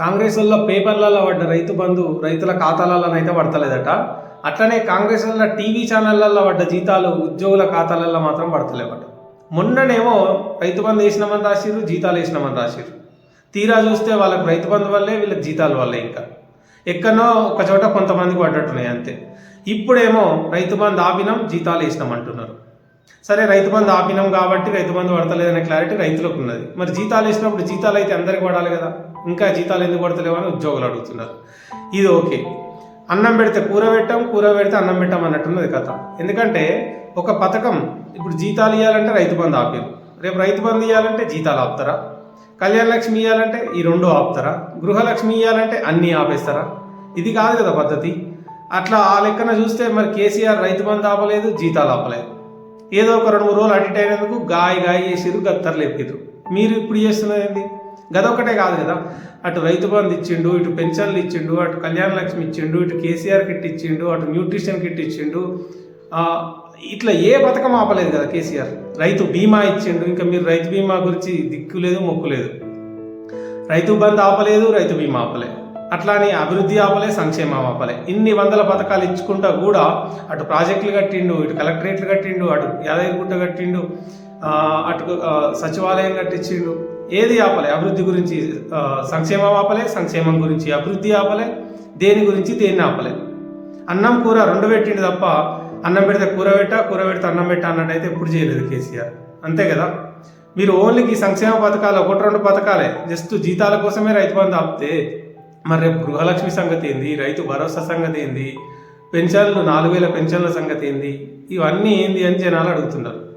కాంగ్రెస్ వల్ల పేపర్లలో పడ్డ రైతు బంధు రైతుల ఖాతాలలో అయితే పడతలేదట. అట్లనే కాంగ్రెస్ వల్ల టీవీ ఛానళ్ళల్లో పడ్డ జీతాలు ఉద్యోగుల ఖాతాలలో మాత్రం పడతలేవట. మొన్ననేమో రైతు బంధు వేసినామని రాసిర్రు జీతాలు వేసినామని రాసిర్రు. తీరా చూస్తే వాళ్ళకి రైతు బంధు వల్లే వీళ్ళకి జీతాల వల్లే ఇంకా. ఎక్కడో ఒక చోట కొంతమందికి పడ్డట్టున్నాయి అంతే. ఇప్పుడేమో రైతు బంధు ఆపినాం జీతాలు వేసినాం అంటున్నారు సరే రైతు బంధు ఆపినాం కాబట్టి రైతు బంధు పడతలేదనే క్లారిటీ రైతులకు ఉన్నది. మరి జీతాలు వేసినప్పుడు జీతాలు అయితే అందరికి పడాలి కదా. ఇంకా జీతాలు ఎందుకు పడతలేవు అని ఉద్యోగులు అడుగుతున్నారు. ఇది ఓకే. అన్నం పెడితే కూర పెట్టాం కూర పెడితే అన్నం పెట్టాం అన్నట్టున్నది కథ. ఎందుకంటే ఒక పథకం ఇప్పుడు జీతాలు ఇవ్వాలంటే రైతు బంధు ఆపారు. రేపు రైతు బంధు ఇవ్వాలంటే జీతాలు ఆపుతారా? కళ్యాణ లక్ష్మి ఇవ్వాలంటే ఈ రెండు ఆపుతారా? గృహలక్ష్మి ఇవ్వాలంటే అన్నీ ఆపేస్తారా? ఇది కాదు కదా పద్ధతి. అట్లా ఆ లెక్కన చూస్తే మరి కేసీఆర్ రైతు బంధు ఆపలేదు జీతాలు ఆపలేదు. ఏదో ఒక రెండు మూడు రోజులు అడిట్ అయినందుకు గాయ గాయ చేసిరు గత్తర్లు ఎప్పిరు మీరు ఇప్పుడు చేస్తున్నది ఏంటి గదొక్కటే కాదు కదా. అటు రైతు బంధు ఇచ్చిండు ఇటు పెన్షన్లు ఇచ్చిండు అటు కళ్యాణ లక్ష్మి ఇచ్చిండు ఇటు కేసీఆర్ కిట్ ఇచ్చిండు అటు న్యూట్రిషన్ కిట్ ఇచ్చిండు. ఇట్లా ఏ పథకం ఆపలేదు కదా కేసీఆర్. రైతు బీమా ఇచ్చిండు ఇంకా మీరు రైతు బీమా గురించి దిక్కు లేదు మొక్కు లేదు. రైతు బంధు ఆపలేదు రైతు బీమా ఆపలేదు అట్లానే అభివృద్ధి ఆపలే సంక్షేమం ఆపలే. ఇన్ని వందల పథకాలు ఇచ్చుకుంటా కూడా అటు ప్రాజెక్టులు కట్టిండు ఇటు కలెక్టరేట్లు కట్టిండు అటు యాదగిరిగుట్ట కట్టిండు. అటు సచివాలయం కట్టించిండు. ఏది ఆపలే? అభివృద్ధి గురించి సంక్షేమం ఆపలే సంక్షేమం గురించి అభివృద్ధి ఆపలే దేని గురించి దేన్ని ఆపలే? అన్నం కూర రెండు పెట్టిండు తప్ప అన్నం పెడితే కూర పెట్ట కూర పెడితే అన్నం పెట్టా అన్నట్టయితే ఎప్పుడు చేయలేదు కేసీఆర్. అంతే కదా? మీరు ఓన్లీ ఈ సంక్షేమ పథకాలు ఒకటి రెండు పథకాలే జస్ట్ జీతాల కోసమే రైతు బంధు ఆపితే మరి రేపు గృహలక్ష్మి సంగతి ఏంది? రైతు భరోసా సంగతి ఏంది? పెన్షన్లు నాలుగు వేల పెన్షన్ల సంగతి ఏంది? ఇవన్నీ ఏంది అని జనాలు అడుగుతున్నారు.